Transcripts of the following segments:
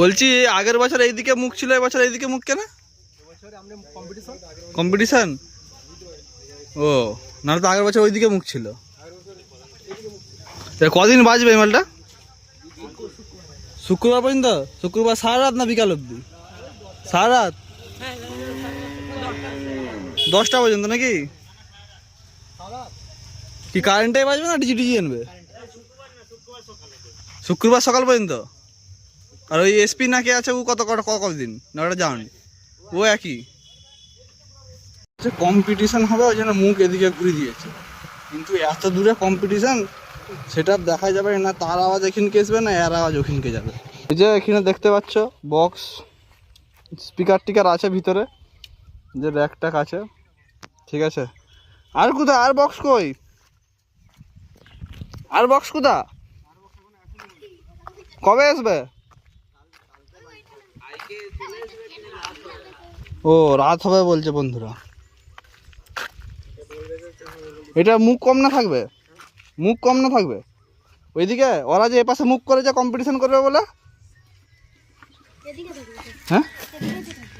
বলছি, আগের বছর এইদিকে মুখ ছিল, এবছর এইদিকে মুখ কেন? কম্পিটিশন ও, নাহলে তো আগের বছর ওইদিকে মুখ ছিল। কদিন বাজবে এই মালটা? শুক্রবার পর্যন্ত? শুক্রবার সারা রাত না বিকাল অবধি? সারা রাত? দশটা পর্যন্ত নাকি? কি কারেন্টে বাজবে না ডিজি ডিজি আনবে? শুক্রবার সকাল পর্যন্ত। আর ওই এসপি নাকি আছে ও কত কত কত দিন না ওটা জানি ও একই। কম্পিটিশন হবে ওই জন্য মুখ এদিকে ঘুরে দিয়েছে। কিন্তু এত দূরে কম্পিটিশন সেটা দেখা যাবে না তার আওয়াজ এখানকে আসবে না এর আওয়াজ ওখানকে যাবে? এই যে এখানে দেখতে পাচ্ছ বক্স স্পিকার টিকার আছে ভিতরে। যে র্যাক ট্যাক আছে। ঠিক আছে। আর কোথায়? আর বক্স কই? আর বক্স কোথা কবে আসবে? ও, রাত হবে বলছে বন্ধুরা। এটা মুখ কম না থাকবে? মুখ কম না থাকবে? ওইদিকে, ওরা যে এপাশে মুখ করে যে কম্পিটিশন করবে বলে। হ্যাঁ?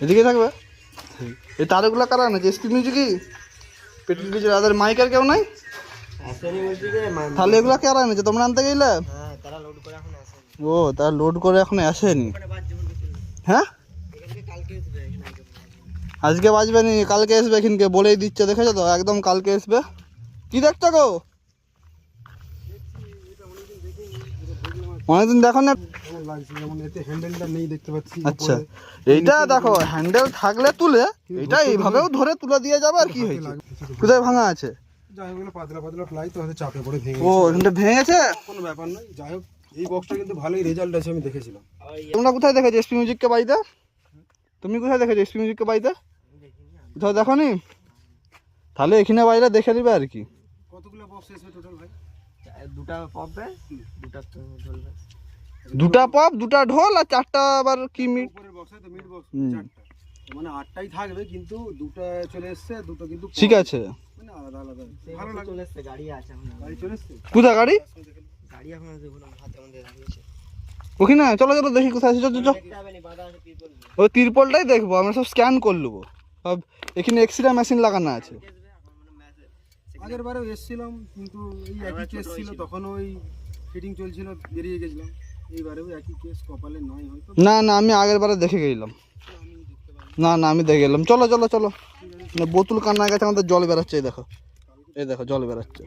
এদিকে থাকবে। এই তারগুলো কারা না যে স্পিড মিউজিকই পেট্রোল ডিজেল তাদের মাইকের কেউ নাই? তাহলে এগুলো কারা এনেছে? তোমরা আনতে গেলে? ও তা লোড করে এখন আসেনি। হ্যাঁ? আজকে বাজবে নি কালকে আসবে এখানকে বলেই দিচ্ছে দেখেছ তো? একদম কালকে আসবে। কি দেখছ গো? অনেকদিন দেখো না। আচ্ছা এইটা দেখো হ্যান্ডেল থাকলে তুলে এটা এইভাবেও ধরে তুলে দিয়ে যাবে আর কি হয়েছে? কোথায় ভাঙা আছে? যাই হোক পাতলা পাতলা ফ্লাই তো চাপে পড়ে ভেঙে ও এখানটা ভেঙেছে? কোনো ব্যাপার নয় যাই হোক। এই বক্সটা কিন্তু ভালোই রেজাল্ট আছে আমি দেখেছিলাম। তোমরা কোথায় দেখেছ এসপি মিউজিককে বাড়িতে? তুমি কোথায় দেখেছ এসপি মিউজিককে বাড়িতে? কোথাও দেখো নি তাহলে এখানে বাইরে দেখে দিবে আর কি। কতগুলো বক্স এসবে টোটাল ভাই? দুটা পপে দুটা তো দুটা পপ দুটা ঢোল আর চারটা আবার কি মিট উপরের বক্স তো মিড বক্স চারটা। মানে আটটাই থাকবে কিন্তু দুটো চলে এসছে দুটো কিন্তু ঠিক আছে। মানে আলাদা আলাদা। ভালো লাগে চলে এসছে গাড়ি আছে গাড়ি চলে এসছে? কোথায় গাড়ি? গাড়ি এখন দেখুন হাতে আমাদের দাঁড়িয়েছে ওখানে চলো চলো দেখি কোথায় আছে চলো চলো ওই তিরপলটাই দেখব আমরা সব স্ক্যান করে নেব। সব এখানে এক্সরে মেশিন লাগানো আছে। আগের বারেও এসছিলাম কিন্তু এই একই কেস ছিল তখন ওই ফিটিং চলছিল বেরিয়ে গেছিলাম। এইবারেও একই কেস কপালে নয় হয়তো। না না আমি আগের বারে দেখে গেলাম। না না আমি দেখে গেলাম। চলো চলো চলো। না, বোতল কান্না গেছে আমাদের জল বেরোচ্ছে এই দেখো। এই দেখো জল বেরোচ্ছে।